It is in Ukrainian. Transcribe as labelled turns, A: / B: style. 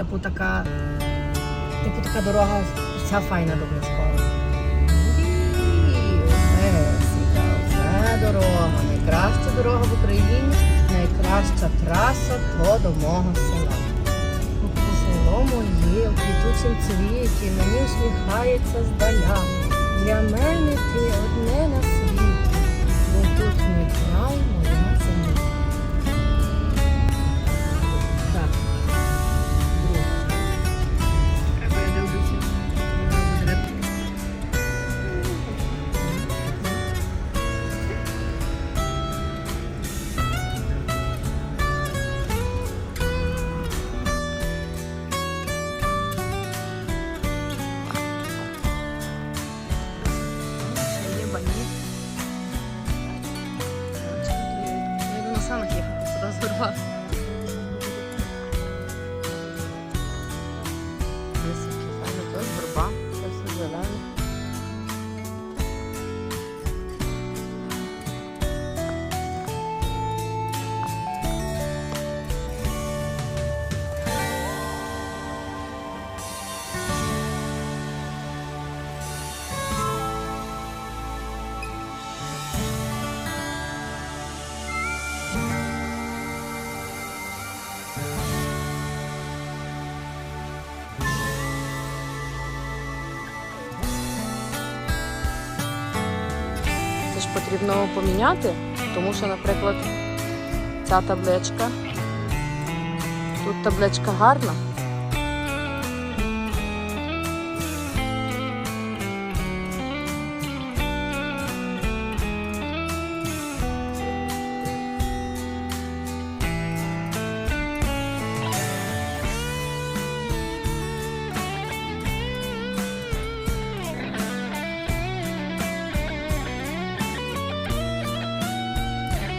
A: Типу така, типу така дорога, вся файна до Близького. Це дорога, найкраща дорога в Україні, найкраща траса то до мого села. Село моє в квітучім цвіті, мені усміхається здаля. Для мене Zorba. Потрібно поміняти, тому що, наприклад, ця табличка. Тут табличка гарна,